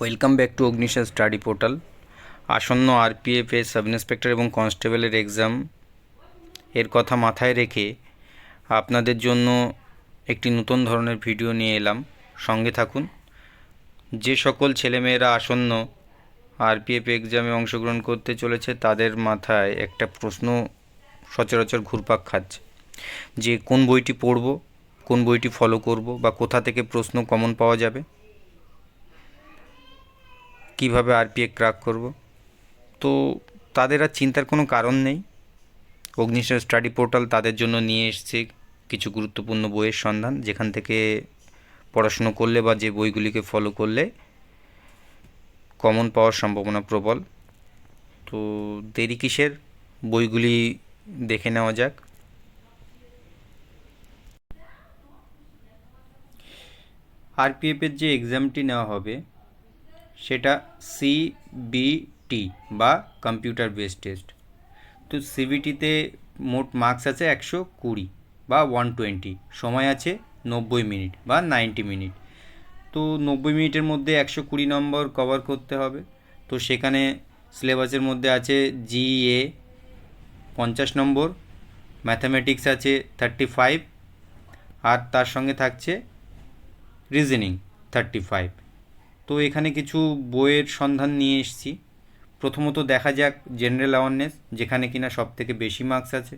Welcome back to Agnisha study portal আসন্ন RPF এর sub inspector এবং কনস্টেবলের এক্সাম এর কথা মাথায় রেখে আপনাদের জন্য একটি নতুন ধরনের ভিডিও নিয়ে এলাম। সঙ্গে থাকুন। যে সকল ছেলেমেয়েরা আসন্ন আরপিএফ এক্সামে অংশগ্রহণ করতে চলেছে, তাদের মাথায় একটা প্রশ্ন সচরাচর ঘুরপাক খাচ্ছে। যে কোন বইটি পড়ব, কোন বইটি ফলো করব বা কোথা থেকে প্রশ্ন কমন পাওয়া যাবে? কীভাবে আরপিএ ক্র্যাক করব? তো তাদের আর চিন্তার কোনো কারণ নেই। অগ্নিশ্বর স্টাডি পোর্টাল তাদের জন্য নিয়ে এসছে কিছু গুরুত্বপূর্ণ বইয়ের সন্ধান, যেখান থেকে পড়াশুনো করলে বা যে বইগুলিকে ফলো করলে কমন পাওয়ার সম্ভাবনা প্রবল। তো দেরি কিসের? বইগুলি দেখে নেওয়া যাক। আরপিএফের যে এক্সামটি নেওয়া হবে সেটা সিবিটি বা কম্পিউটার বেস টেস্ট তো সিবিটিতে মোট মার্কস আছে একশো কুড়ি বা ওয়ান টোয়েন্টি সময় আছে নব্বই মিনিট বা নাইনটি মিনিট। তো নব্বই মিনিটের মধ্যে একশো কুড়ি নম্বর কভার করতে হবে। তো সেখানে সিলেবাসের মধ্যে আছে জিএ পঞ্চাশ নম্বর ম্যাথামেটিক্স আছে থার্টি ফাইভ আর তার সঙ্গে থাকছে রিজনিং থার্টি ফাইভ তো এখানে কিছু বইয়ের সন্ধান নিয়ে এসেছি। প্রথমত দেখা যাক জেনারেল অ্যাওয়ারনেস যেখানে কিনা সব থেকে বেশি মার্কস আছে।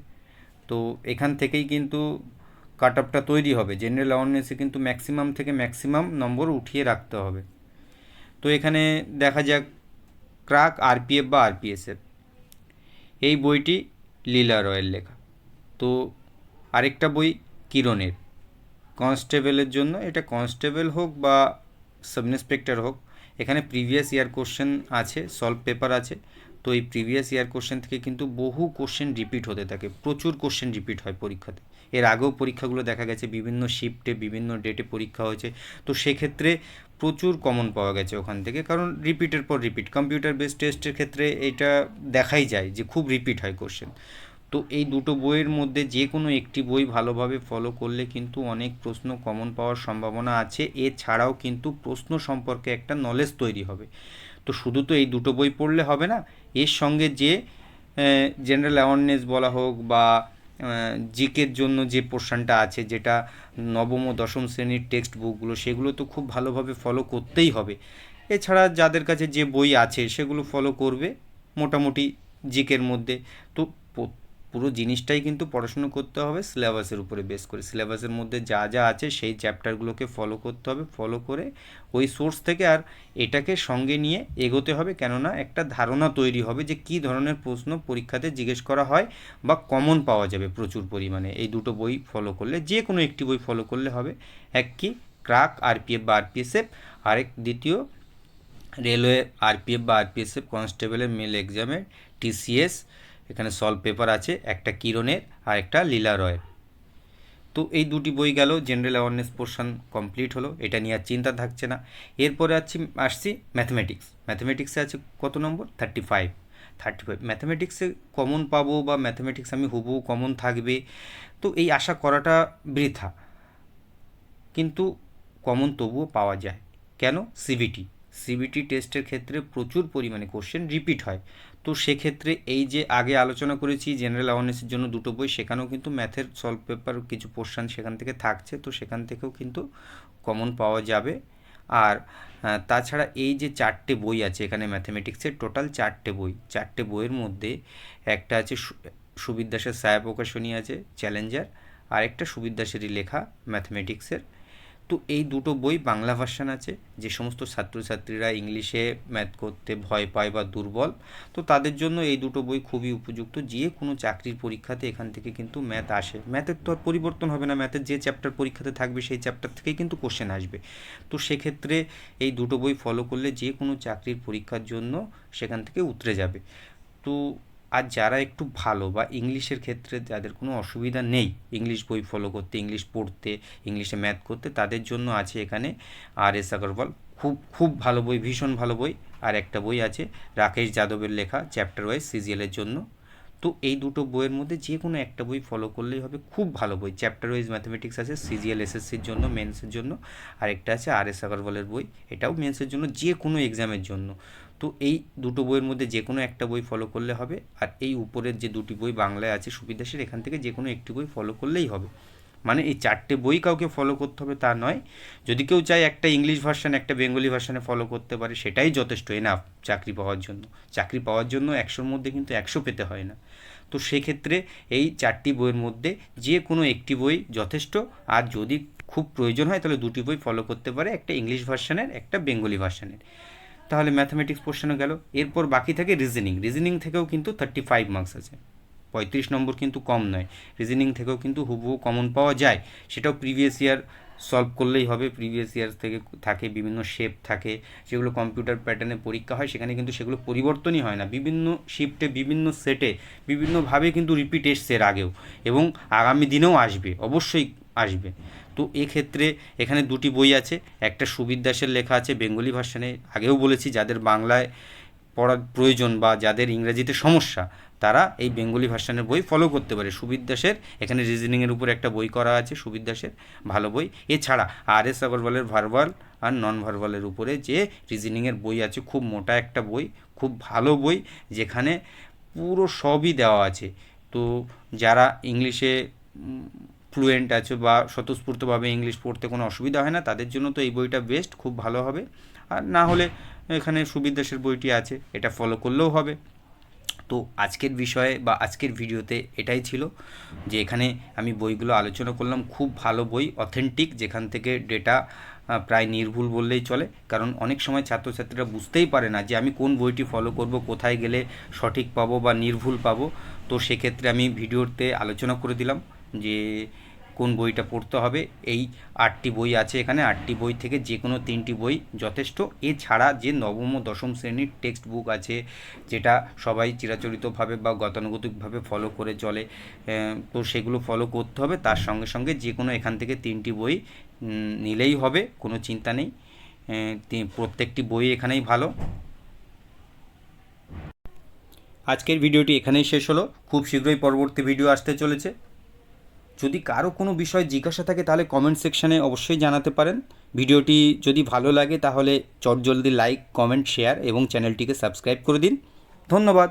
তো এখান থেকেই কিন্তু কাট আপটা তৈরি হবে। জেনারেল অ্যাওয়ারনেসে কিন্তু ম্যাক্সিমাম থেকে ম্যাক্সিমাম নম্বর উঠিয়ে রাখতে হবে। তো এখানে দেখা যাক ক্রাক আরপিএফ বা আরপিএসএফ এই বইটি লীলা রয়ের লেখা। তো আরেকটা বই কিরণের। কনস্টেবলের জন্য, এটা কনস্টেবল হোক বা সাব ইন্সপেক্টর হোক, এখানে প্রিভিয়াস ইয়ার কোশ্চেন আছে, সলভ পেপার আছে। তো এই প্রিভিয়াস ইয়ার কোশ্চেন থেকে কিন্তু বহু কোশ্চেন রিপিট হতে থাকে, প্রচুর কোশ্চেন রিপিট হয় পরীক্ষাতে। এর আগেও পরীক্ষাগুলো দেখা গেছে, বিভিন্ন শিফটে, বিভিন্ন ডেটে পরীক্ষা হয়েছে। তো সেক্ষেত্রে প্রচুর কমন পাওয়া গেছে ওখান থেকে, কারণ রিপিটের পর রিপিট। কম্পিউটার বেস টেস্টের ক্ষেত্রে এটা দেখাই যায় যে খুব রিপিট হয় কোশ্চেন। তো এই দুটো বইয়ের মধ্যে যে কোনো একটি বই ভালোভাবে ফলো করলে কিন্তু অনেক প্রশ্ন কমন পাওয়ার সম্ভাবনা আছে। এছাড়াও কিন্তু প্রশ্ন সম্পর্কে একটা নলেজ তৈরি হবে। তো শুধু তো এই দুটো বই পড়লে হবে না, এর সঙ্গে যে জেনারেল অ্যাওয়ারনেস বলা হোক বা জিকের জন্য যে পোর্শনটা আছে, যেটা নবম ও দশম শ্রেণির টেক্সট বুকগুলো সেগুলো তো খুব ভালোভাবে ফলো করতেই হবে। এছাড়া যাদের কাছে যে বই আছে, সেগুলো ফলো করবে মোটামুটি জিকের মধ্যে। তো পুরো জিনিসটাই কিন্তু পড়াশুনো করতে হবে সিলেবাসের উপরে বেস করে। সিলেবাসের মধ্যে যা যা আছে সেই চ্যাপ্টারগুলোকে ফলো করতে হবে ফলো করে ওই সোর্স থেকে আর এটাকে সঙ্গে নিয়ে এগোতে হবে কেননা একটা ধারণা তৈরি হবে যে কী ধরনের প্রশ্ন পরীক্ষাতে জিজ্ঞেস করা হয় বা কমন পাওয়া যাবে প্রচুর পরিমাণে। এই দুটো বই ফলো করলে, যে কোনো একটি বই ফলো করলে হবে। এক কি ক্রাক, আরপিএফ বা আরপিএসএফ। আরেক দ্বিতীয় রেলওয়ে, আরপিএফ বা আরপিএসএফ কনস্টেবলের মেল এক্সামের টিসিএস। এখানে সলভ পেপার আছে, একটা কিরণের আর একটা লীলা রয়ের। তো এই দুটি বই গেল জেনারেল অ্যাওয়ারনেস পোর্শন কমপ্লিট হলো, এটা নিয়ে আর চিন্তা থাকছে না। এরপরে আসছি আসছি ম্যাথমেটিক্স ম্যাথমেটিক্সে আছে কত number? Thirty five thirty five ম্যাথমেটিক্সে common পাবো বা ম্যাথমেটিক্স আমি হুবহু কমন থাকবে, তো এই আশা করাটা বৃথা। কিন্তু কমন তবুও পাওয়া যায়। কেন? সিবিটি সিবিটি টেস্টের ক্ষেত্রে প্রচুর পরিমাণে কোশ্চেন রিপিট হয়। তো সেক্ষেত্রে এই যে আগে আলোচনা করেছি জেনারেল অ্যাওয়ারনেসের জন্য দুটো বই, সেখানেও কিন্তু ম্যাথের সলভ পেপার কিছু পোর্শন সেখান থেকে থাকছে, তো সেখান থেকেও কিন্তু কমন পাওয়া যাবে। আর তাছাড়া এই যে চারটে বই আছে, এখানে ম্যাথামেটিক্সের টোটাল চারটে বই, চারটে বইয়ের মধ্যে একটা আছে সুবিদ দাসের ছায়া প্রকাশনী আছে চ্যালেঞ্জার আরেকটা সুবিদ দাসেরই লেখা ম্যাথমেটিক্সের তো এই দুটো বই বাংলা ভার্সান আছে। যে সমস্ত ছাত্রছাত্রীরা ইংলিশে ম্যাথ করতে ভয় পায় বা দুর্বল, তো তাদের জন্য এই দুটো বই খুবই উপযুক্ত। যে কোনো চাকরির পরীক্ষাতে এখান থেকে কিন্তু ম্যাথ আসে। ম্যাথের তো আর পরিবর্তন হবে না। ম্যাথের যে চ্যাপ্টার পরীক্ষাতে থাকবে, সেই চ্যাপ্টার থেকেই কিন্তু কোশ্চেন আসবে। তো সেক্ষেত্রে এই দুটো বই ফলো করলে যে কোনো চাকরির পরীক্ষার জন্য সেখান থেকে উতরে যাবে। তো আর যারা একটু ভালো বা ইংলিশের ক্ষেত্রে যাদের কোনো অসুবিধা নেই, ইংলিশ বই ফলো করতে, ইংলিশ পড়তে, ইংলিশে ম্যাথ করতে, তাদের জন্য আছে এখানে আর এস আগরওয়াল খুব খুব ভালো বই, ভীষণ ভালো বই। আর একটা বই আছে রাকেশ যাদবের লেখা চ্যাপ্টার ওয়াইজ সিজিএলের জন্য। তো এই দুটো বইয়ের মধ্যে যে কোনো একটা বই ফলো করলেই হবে। খুব ভালো বই। চ্যাপ্টার ওয়াইজ ম্যাথমেটিক্স আছে সিজিএল এসএসসির জন্য মেন্সের জন্য। আর একটা আছে আর এস আগরওয়ালের বই, এটাও মেন্সের জন্য, যে কোনো এক্সামের জন্য। তো এই দুটো বইয়ের মধ্যে যে কোনো একটা বই ফলো করলে হবে। আর এই উপরের যে দুটি বই বাংলায় আছে সুবিধা সের এখান থেকে যে কোনো একটি বই ফলো করলেই হবে। মানে এই চারটে বই কাউকে ফলো করতে হবে তা নয়। যদি কেউ চায় একটা ইংলিশ ভার্সান একটা বেঙ্গলি ভার্সানে ফলো করতে পারে, সেটাই যথেষ্ট এনাফ চাকরি পাওয়ার জন্য। চাকরি পাওয়ার জন্য একশোর মধ্যে কিন্তু একশো পেতে হয় না। তো সেক্ষেত্রে এই চারটি বইয়ের মধ্যে যে কোনো একটি বই যথেষ্ট। আর যদি খুব প্রয়োজন হয়, তাহলে দুটি বই ফলো করতে পারে, একটা ইংলিশ ভার্সানের একটা বেঙ্গলি ভার্সানের তাহলে ম্যাথামেটিক্স পোর্শনে গেল। এরপর বাকি থাকে রিজনিং রিজনিং থেকেও কিন্তু থার্টি ফাইভ মার্কস আছে। পঁয়ত্রিশ নম্বর কিন্তু কম নয়। রিজনিং থেকেও কিন্তু হুবহু কমন পাওয়া যায়। সেটাও প্রিভিয়াস ইয়ার সলভ করলেই হবে। প্রিভিয়াস ইয়ার থেকে থাকে, বিভিন্ন শেপ থাকে। যেগুলো কম্পিউটার প্যাটার্নে পরীক্ষা হয়, সেখানে কিন্তু সেগুলো পরিবর্তনই হয় না। বিভিন্ন শিফটে বিভিন্ন সেটে বিভিন্নভাবে কিন্তু রিপিট এসছে এর আগেও। এবং আগামী দিনেও আসবে, অবশ্যই আসবে। তো এক্ষেত্রে এখানে দুটি বই আছে। একটা সুবিদ দাসের লেখা আছে, বেঙ্গলি ভার্সানে। আগেও বলেছি, যাদের বাংলায় পড়ার প্রয়োজন বা যাদের ইংরেজিতে সমস্যা তারা এই বেঙ্গলি ভার্সানের বই ফলো করতে পারে। সুবিদ দাসের এখানে রিজনিংয়ের উপর একটা বই করা আছে সুবিদ দাসের ভালো বই। এছাড়া আর এস আগরওয়ালের ভার্বাল আর নন ভার্বালের উপরে যে রিজনিংয়ের বই আছে, খুব মোটা একটা বই, খুব ভালো বই, যেখানে পুরো সবই দেওয়া আছে। তো যারা ইংলিশে ফ্লুয়েন্ট আছে বা স্বতঃস্ফূর্তভাবে ইংলিশ পড়তে কোনো অসুবিধা হয় না, তাদের জন্য তো এই বইটা বেস্ট খুব ভালো হবে। আর না হলে এখানে সুবিদাসের বইটি আছে, এটা ফলো করলেও হবে। তো আজকের বিষয়ে বা আজকের ভিডিওতে এটাই ছিল যে এখানে আমি বইগুলো আলোচনা করলাম। খুব ভালো বই অথেন্টিক যেখান থেকে ডেটা প্রায় নির্ভুল বললেই চলে। কারণ অনেক সময় ছাত্রছাত্রীরা বুঝতেই পারে না যে আমি কোন বইটি ফলো করব, কোথায় গেলে সঠিক পাবো বা নির্ভুল পাবো। তো সেক্ষেত্রে আমি ভিডিওতে আলোচনা করে দিলাম যে কোন বইটা পড়তে হবে, এই আটটি বই আছে এখানে। আটটি বই থেকে যে কোনো তিনটি বই যথেষ্ট। এছাড়া যে নবম ও দশম শ্রেণির টেক্সট বুক আছে, যেটা সবাই চিরাচরিতভাবে বা গতানুগতিকভাবে ফলো করে চলে তো সেগুলো ফলো করতে হবে। তার সঙ্গে সঙ্গে যে কোনো এখান থেকে তিনটি বই নিলেই হবে, কোনো চিন্তা নেই। প্রত্যেকটি বই এখানেই ভালো। আজকের ভিডিওটি এখানেই শেষ হলো। খুব শীঘ্রই পরবর্তী ভিডিও আসতে চলেছে। যদি কারও কোনো বিষয়ে জিজ্ঞাসা থাকে, তাহলে কমেন্ট সেকশানে অবশ্যই জানাতে পারেন। ভিডিওটি যদি ভালো লাগে, তাহলে চটজলদি লাইক কমেন্ট শেয়ার এবং চ্যানেলটিকে সাবস্ক্রাইব করে দিন। ধন্যবাদ।